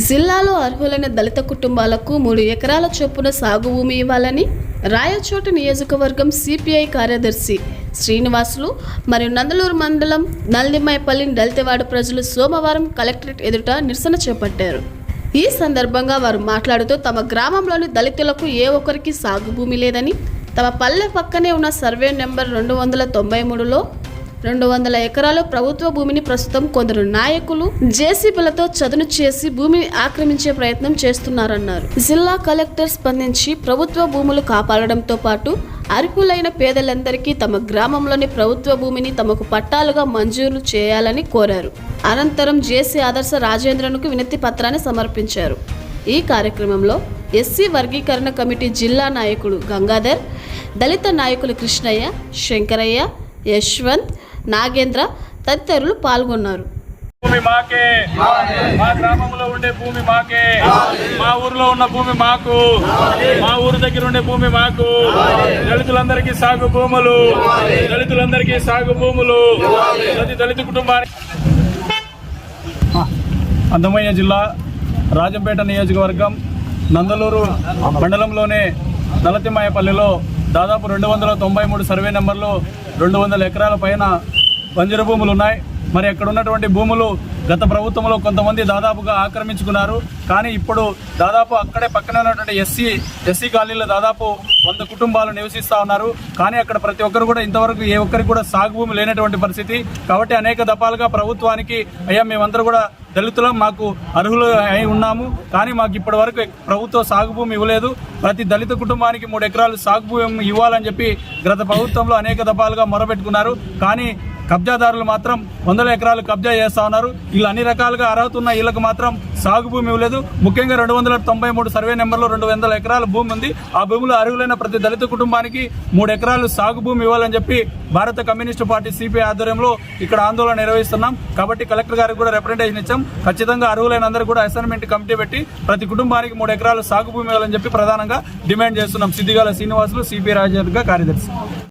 జిల్లాలో అర్హులైన దళిత కుటుంబాలకు మూడు ఎకరాల చొప్పున సాగు భూమి ఇవ్వాలని రాయచోట నియోజకవర్గం సిపిఐ కార్యదర్శి శ్రీనివాసులు మరియు నందలూరు మండలం నల్దిమైపల్లి దళితవాడ ప్రజలు సోమవారం కలెక్టరేట్ ఎదుట నిరసన చేపట్టారు. ఈ సందర్భంగా వారు మాట్లాడుతూ తమ గ్రామంలోని దళితులకు ఏ ఒక్కరికి సాగు భూమి లేదని తమ పల్లె పక్కనే ఉన్న సర్వే నెంబర్ రెండు వందల తొంభై మూడులో రెండు వందల ఎకరాలు ప్రభుత్వ భూమిని ప్రస్తుతం కొందరు నాయకులు జేసీబీలతో చదును చేసి భూమిని ఆక్రమించే ప్రయత్నం చేస్తున్నారన్నారు. జిల్లా కలెక్టర్ స్పందించి ప్రభుత్వ భూములు కాపాడడంతో పాటు అర్హులైన పేదలందరికీ తమ గ్రామంలోని ప్రభుత్వ భూమిని తమకు పట్టాలుగా మంజూరు చేయాలని కోరారు. అనంతరం జేసీ ఆదర్శ రాజేంద్రన్కు వినతి పత్రాన్ని సమర్పించారు. ఈ కార్యక్రమంలో ఎస్సీ వర్గీకరణ కమిటీ జిల్లా నాయకుడు గంగాధర్ దళిత నాయకులు కృష్ణయ్య శంకరయ్య యశ్వంత్ నాగేంద్ర తదితరులు పాల్గొన్నారు. భూమి మాకే. మా గ్రామంలో ఉండే భూమి మాకే. మా ఊర్లో ఉన్న భూమి మాకు. మా ఊరు దగ్గర ఉండే భూమి మాకు. దళితులందరికీ సాగు భూములు. దళితులందరికీ సాగు భూములు. ప్రతి దళిత కుటుంబానికి. అందమైన జిల్లా రాజంపేట నియోజకవర్గం నందలూరు మండలంలోనే నలతిమాయపల్లిలో దాదాపు రెండు వందల తొంభై మూడు సర్వే నెంబర్లో రెండు వందల ఎకరాల పైన బంజరు భూములు ఉన్నాయి. మరి అక్కడ ఉన్నటువంటి భూములు గత ప్రభుత్వంలో కొంతమంది దాదాపుగా ఆక్రమించుకున్నారు. కానీ ఇప్పుడు దాదాపు అక్కడే పక్కనే ఉన్నటువంటి ఎస్సీ ఎస్సీ కాలనీలో దాదాపు వంద కుటుంబాలు నివసిస్తూ ఉన్నారు. కానీ అక్కడ ప్రతి ఒక్కరు కూడా ఇంతవరకు ఏ ఒక్కరికి కూడా సాగు భూమి లేనటువంటి పరిస్థితి. కాబట్టి అనేక దఫాలుగా ప్రభుత్వానికి అయ్యా మేమందరూ కూడా దళితులం మాకు అర్హులు అయి ఉన్నాము. కానీ మాకు ఇప్పటి వరకు ప్రభుత్వ సాగు భూమి ఇవ్వలేదు. ప్రతి దళిత కుటుంబానికి మూడు ఎకరాలు సాగు భూమి ఇవ్వాలని చెప్పి గత ప్రభుత్వంలో అనేక దఫాలుగా మొరబెట్టుకున్నారు కానీ కబ్జాదారులు మాత్రం వందల ఎకరాలు కబ్జా చేస్తా ఉన్నారు. వీళ్ళు అన్ని రకాలుగా అర్హత ఉన్న వీళ్ళకి మాత్రం సాగు భూమి ఇవ్వలేదు. ముఖ్యంగా రెండు వందల తొంభై మూడు సర్వే నెంబర్లో రెండు వందల ఎకరాల భూమి ఉంది. ఆ భూమిలో అర్హులైన ప్రతి దళిత కుటుంబానికి మూడు ఎకరాలు సాగు భూమి ఇవ్వాలని చెప్పి భారత కమ్యూనిస్టు పార్టీ సిపిఐ ఆధ్వర్యంలో ఇక్కడ ఆందోళన నిర్వహిస్తున్నాం. కాబట్టి కలెక్టర్ గారికి కూడా రిప్రజెంటేషన్ ఇచ్చాం. ఖచ్చితంగా అర్హులైన అందరూ కూడా అసైన్మెంట్ కమిటీ పెట్టి ప్రతి కుటుంబానికి మూడు ఎకరాలు సాగు భూమి ఇవ్వాలని చెప్పి ప్రధానంగా డిమాండ్ చేస్తున్నాం. సిద్దిగాల శ్రీనివాసులు సిపిఐ రాజేంద్ర కార్యదర్శి.